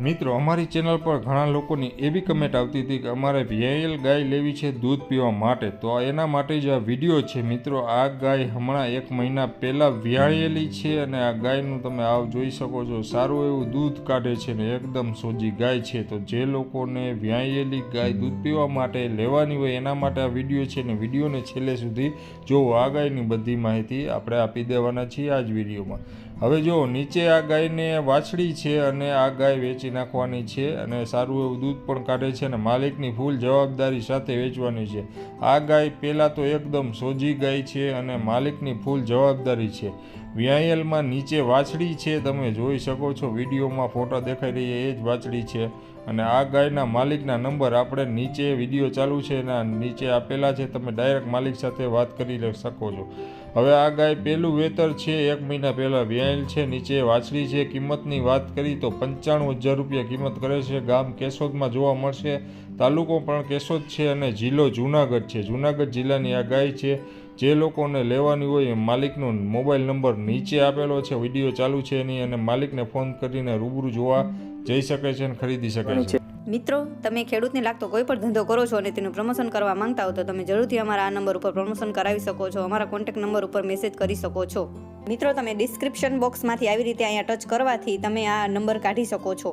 મિત્રો, અમારી ચેનલ પર ઘણા લોકોની એવી કમેન્ટ આવતી હતી કે અમારે વીઆઈએલ ગાય લેવી છે દૂધ પીવા માટે. તો એના માટે જ આ વીડિયો છે. મિત્રો, આ ગાય હમણાં એક મહિના પહેલાં વિયાળેલી છે અને આ ગાયનું તમે આવ જોઈ શકો છો. સારું એવું દૂધ કાઢે છે ને એકદમ સોજી ગાય છે. તો જે લોકોને વ્યાયેલી ગાય દૂધ પીવા માટે લેવાની હોય એના માટે આ વીડિયો છે ને વિડીયોને છેલ્લે સુધી જોવો. આ ગાયની બધી માહિતી આપણે આપી દેવાના છીએ આ જ વિડીયોમાં હવે જો નીચે આ ગાયને વાછડી છે અને આ ગાય વેચી નાખવાની છે અને સારું એવું દૂધ પણ કાઢે છે અને માલિકની ફૂલ જવાબદારી સાથે વેચવાની છે. આ ગાય પહેલાં તો એકદમ સોજી ગાય છે અને માલિકની ફૂલ જવાબદારી છે. વિયાયેલમાં નીચે વાછડી છે, તમે જોઈ શકો છો, વિડીયોમાં ફોટા દેખાઈ રહી એ જ વાછડી છે. અને આ ગાયના માલિકના નંબર આપણે નીચે વીડિયો ચાલુ છે એના નીચે આપેલા છે, તમે ડાયરેક્ટ માલિક સાથે વાત કરી શકો છો. હવે આ ગાય પહેલું વેતર છે, એક મહિના પહેલાં વ્યાયેલ છે, નીચે વાછડી છે, કિંમતની વાત કરી તો પંચાણું હજાર રૂપિયા કિંમત કરે છે, ગામ કેશોદમાં જોવા મળશે. તાલુકો પણ કેશોદ છે અને જિલ્લો જુનાગઢ છે. જુનાગઢ જિલ્લાની આ ગાય છે. જે લોકોને લેવાની હોય એ માલિકનો મોબાઈલ નંબર નીચે આપેલો છે વીડિયો ચાલુ છે એની અને માલિકને ફોન કરીને રૂબરૂ જોવા જઈ શકે છે અને ખરીદી શકે છે. મિત્રો તમે ખેડૂતને લાગતો કોઈ પણ ધંધો કરો છો અને તેનું પ્રમોશન કરવા માંગતા હો તો તમે જરૂરથી અમારા આ નંબર ઉપર પ્રમોશન કરાવી શકો છો અમારા કોન્ટેક્ટ નંબર ઉપર મેસેજ કરી શકો છો. મિત્રો તમે ડિસ્ક્રિપ્શન બોક્સમાંથી આવી રીતે અહીંયા ટચ કરવાથી તમે આ નંબર કાઢી શકો છો.